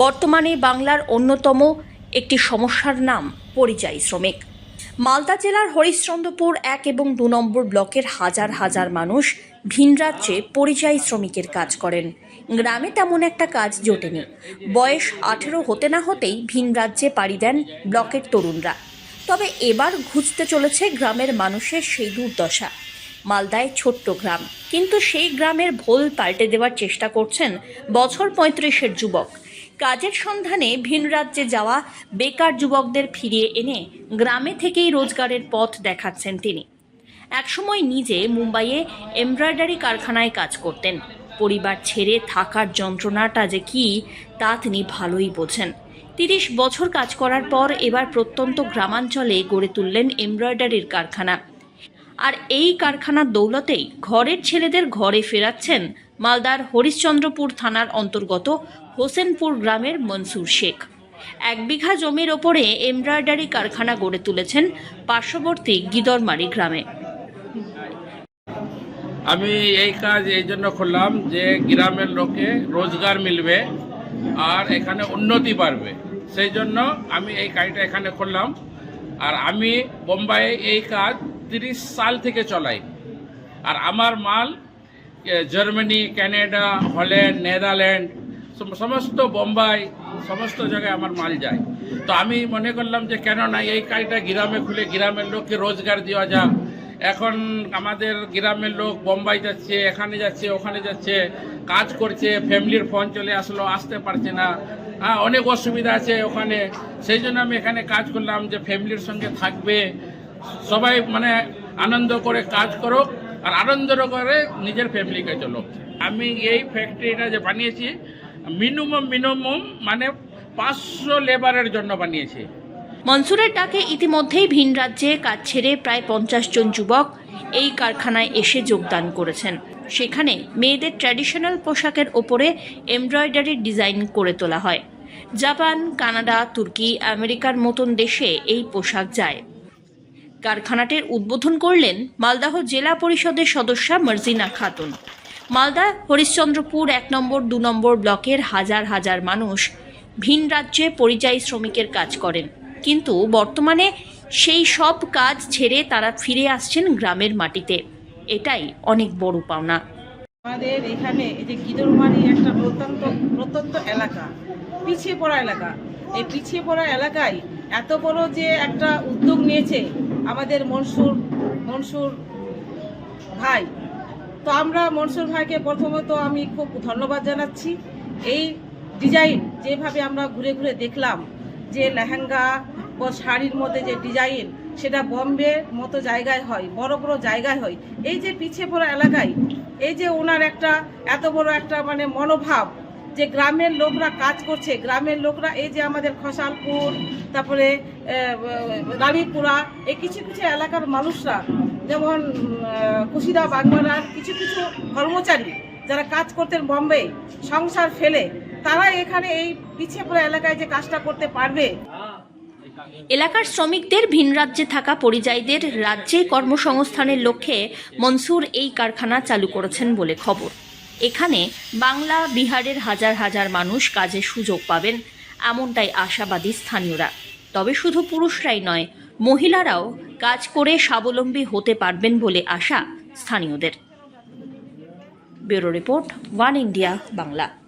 বর্তমানে বাংলার অন্যতম একটি সমস্যার নাম পরিযায়ী শ্রমিক। মালদা জেলার হরিশ্চন্দ্রপুর এক এবং দু নম্বর ব্লকের হাজার হাজার মানুষ ভিন রাজ্যে পরিযায়ী শ্রমিকের কাজ করেন। গ্রামে তেমন একটা কাজ জোটেনি। বয়স আঠেরো হতে না হতেই ভিন রাজ্যে পাড়ি দেন ব্লকের তরুণরা। তবে এবার ঘুচতে চলেছে গ্রামের মানুষের সেই দুর্দশা। মালদায় ছোট্ট গ্রাম, কিন্তু সেই গ্রামের ভোল পাল্টে দেওয়ার চেষ্টা করছেন বছর পঁয়ত্রিশের যুবক। কাজের সন্ধানে ভিন রাজ্যে যাওয়া বেকার যুবকদের ফিরিয়ে এনে গ্রামে থেকেই রোজগারের পথ দেখাচ্ছেন তিনি। একসময় নিজে মুম্বাইয়ে এমব্রয়ডারি কারখানায় কাজ করতেন। পরিবার ছেড়ে থাকার যন্ত্রণাটা যে কি, তা তিনি ভালোই বোঝেন। তিরিশ বছর কাজ করার পর এবার প্রত্যন্ত গ্রামাঞ্চলে গড়ে তুললেন এমব্রয়ডারির কারখানা। আর এই কারখানার দৌলতেই ঘরের ছেলেদের ঘরে ফেরাচ্ছেন মালদার হরিশ্চন্দ্রপুর থানার অন্তর্গত হোসেনপুর গ্রামের মনসুর শেখ। এক বিঘা জমির ওপরে এমব্রয়ডারি কারখানা গড়ে তুলেছেন পার্শ্ববর্তী গিদরমারি গ্রামে। আমি এই কাজ এই জন্য করলাম যে গ্রামের লোকে রোজগার মিলবে আর এখানে উন্নতি বাড়বে। সেই জন্য আমি এই কাজটা এখানে করলাম। আর আমি বোম্বাইয়ে এই কাজ তিরিশ সাল থেকে চলাই। আর আমার মাল জার্মানি কানাডা হল্যান্ড নেদারল্যান্ড সমস্ত বোম্বাই, সমস্ত জায়গায় আমার মাল যায়। তো আমি মনে করলাম যে কেন না এই কাজটা গ্রামে খুলে গ্রামের লোককে রোজগার দেওয়া যাক। এখন আমাদের গ্রামের লোক বোম্বাই যাচ্ছে, এখানে যাচ্ছে, ওখানে যাচ্ছে, কাজ করছে, ফ্যামিলির ফোন চলে আসলো, আসতে পারছে না। হ্যাঁ অনেক অসুবিধা আছে ওখানে। সেই জন্য আমি এখানে কাজ করলাম যে ফ্যামিলির সঙ্গে থাকবে। সবাই মানে আনন্দ করে কাজ করুক। আর আনন্দ করে নিজের ফ্যামিলিকে চলো। আমি এই ফ্যাক্টরিটা যে বানিয়েছি মিনিমাম মিনিমাম মানে পাঁচশো লেবারের জন্য বানিয়েছি। মনসুরের ডাকে ইতিমধ্যেই ভিন রাজ্যে কাজ ছেড়ে প্রায় পঞ্চাশ জন যুবক এই কারখানায় এসে যোগদান করেছেন। সেখানে মেয়েদের ট্র্যাডিশনাল পোশাকের ওপরে এমব্রয়ডারি ডিজাইন করে তোলা হয়। জাপান, কানাডা, তুর্কি, আমেরিকার মতন দেশে এই পোশাক যায়। কারখানাটির উদ্বোধন করলেন মালদাহ জেলা পরিষদের সদস্যা মার্জিনা খাতুন। মালদা, হরিশ্চন্দ্রপুর এক নম্বর, দু নম্বর ব্লকের হাজার হাজার মানুষ ভিন রাজ্যে পরিযায়ী শ্রমিকের কাজ করেন। কিন্তু বর্তমানে সেই সব কাজ ছেড়ে তারা ফিরে আসছেন গ্রামের মাটিতে। এটাই অনেক বড় পাওনা। আমাদের এখানে এই যে গিদরমারি একটা প্রত্যন্ত প্রত্যন্ত এলাকা, পিছিয়ে পড়া এলাকা। এই পিছিয়ে পড়া এলাকায় এত বড় যে একটা উদ্যোগ নিয়েছে আমাদের মনসুর মনসুর ভাই। তো আমরা মনসুর ভাইকে প্রথমত আমি খুব ধন্যবাদ জানাচ্ছি। এই ডিজাইন যেভাবে আমরা ঘুরে ঘুরে দেখলাম, যে লেহেঙ্গা ও শাড়ির মধ্যে যে ডিজাইন সেটা বম্বে মতো জায়গায় হয়, বড় বড় জায়গায় হয়। এই যে পিছিয়ে পড়া এলাকায়, এই যে ওনার একটা এত বড় একটা মানে মনোভাব যে গ্রামের লোকরা কাজ করছে, গ্রামের লোকরা এই যে আমাদের খসালপুর, তারপরে রানীপুরা, এই কিছু কিছু এলাকার মানুষরা, যেমন কুশিদা বাগমারার কিছু কিছু কর্মচারী যারা কাজ করতেন বম্বে, সংসার ফেলে, তারা এখানে এই পিছিয়ে পড়া এলাকায় যে কাজটা করতে পারবে। এলাকার শ্রমিকদের ভিন রাজ্যে থাকা পরিযায়ীদের রাজ্যে কর্মসংস্থানের লক্ষ্যে মনসুর এই কারখানা চালু করেছেন বলে খবর। এখানে বাংলা, বিহারের হাজার হাজার মানুষ কাজের সুযোগ পাবেন, এমনটাই আশাবাদী স্থানীয়রা। তবে শুধু পুরুষরাই নয়, মহিলারাও কাজ করে স্বাবলম্বী হতে পারবেন বলে আশা স্থানীয়দের। Bureau report, one India, Bangla.